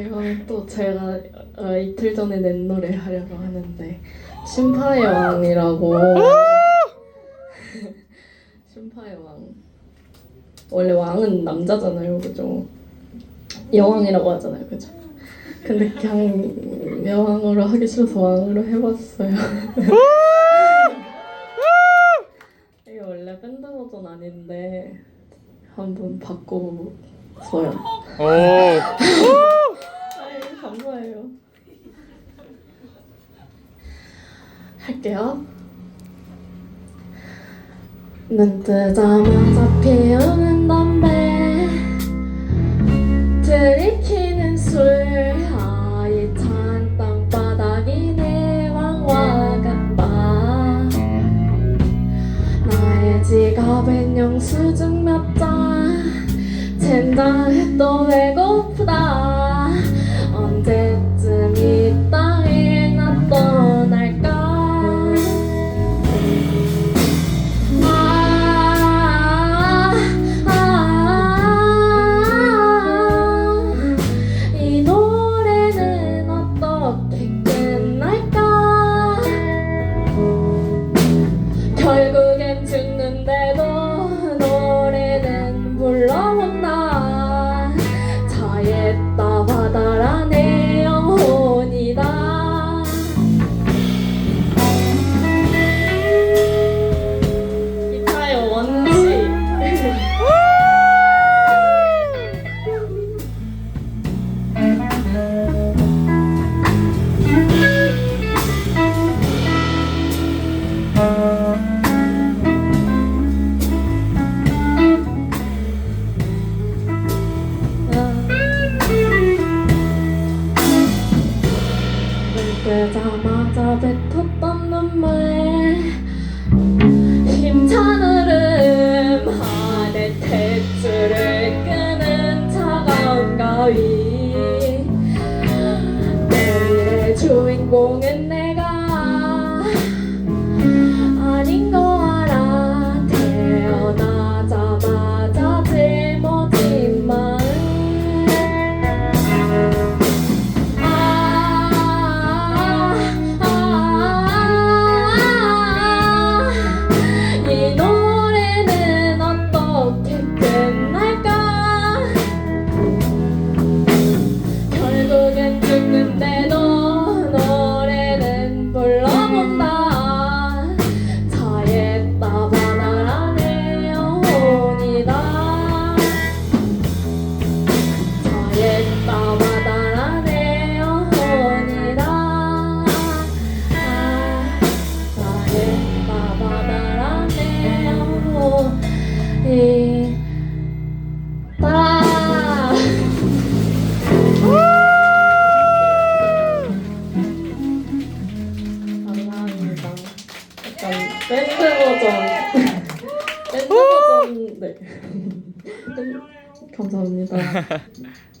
이건 또 제가 어, 이틀 전에 낸 노래 하려고 하는데 심파의 왕이라고. 심파의 왕. 원래 왕은 남자잖아요 그죠? 여왕이라고 하잖아요 그죠? 근데 그냥 여왕으로 하기 싫어서 왕으로 해봤어요. 이게 원래 밴드 버전 아닌데 한번 바꿔 서요 오. 아이, 감사해요. 할게요. 눈 뜨자마자 피우는 담배 들이키는 술 하이찬 땅바닥이 내 왕화 같다 나의 지갑엔 영수증 몇장 젠장 또 배고프다 뜨자마자 뱉었던 눈물 힘찬 흐름 안에 탯줄을 끄는 차가운 가위. 내일의 주인공은 네. 감사합니다